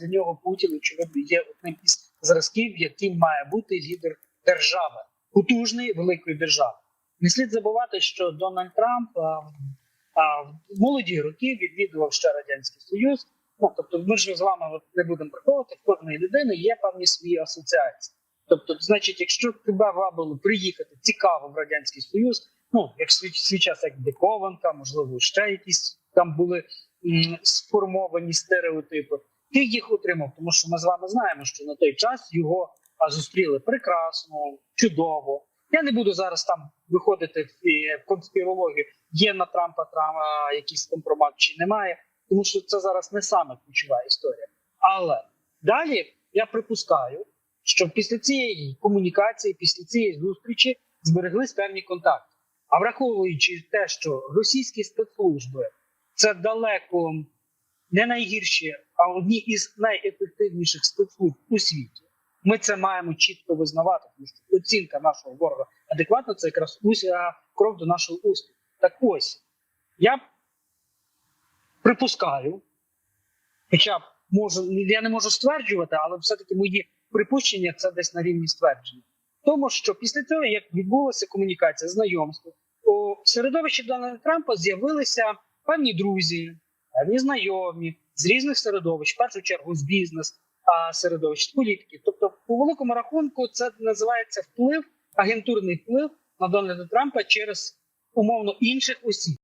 для нього Путін очевидно є одним із зразків, яким має бути лідер держави, потужної великої держави. Не слід забувати, що Дональд Трамп а, а, в молоді роки відвідував ще радянський союз. Ну тобто, ми ж з вами не будемо приховувати, в кожної людини є певні свої асоціації. Тобто, значить, якщо тебе вабило приїхати цікаво в радянський союз, ну як свій, свій час, як Дикованка, можливо, ще якісь там були м, сформовані стереотипи. Ти їх отримав, тому що ми з вами знаємо, що на той час його зустріли прекрасно, чудово. Я не буду зараз там виходити в, е, конспірологію. Є на Трампа Трампа якийсь компромат чи немає, тому що це зараз не саме ключова історія. Але далі я припускаю, що після цієї комунікації, після цієї зустрічі збереглись певні контакти. А враховуючи те, що російські спецслужби це далеко не найгірші, а одні із найефективніших спецслужб у світі. Ми це маємо чітко визнавати, тому що оцінка нашого ворога адекватна це якраз уся крок до нашого успіху. Так ось я припускаю, хоча можу, я не можу стверджувати, але все-таки мої припущення це десь на рівні ствердження. Тому що після цього, як відбулася комунікація, знайомство, у середовищі Дональда Трампа з'явилися певні друзі, певні знайомі з різних середовищ, в першу чергу з бізнес середовищ, з політики. Тобто, по великому рахунку, це називається вплив, агентурний вплив на Дональда Трампа через умовно інших осіб.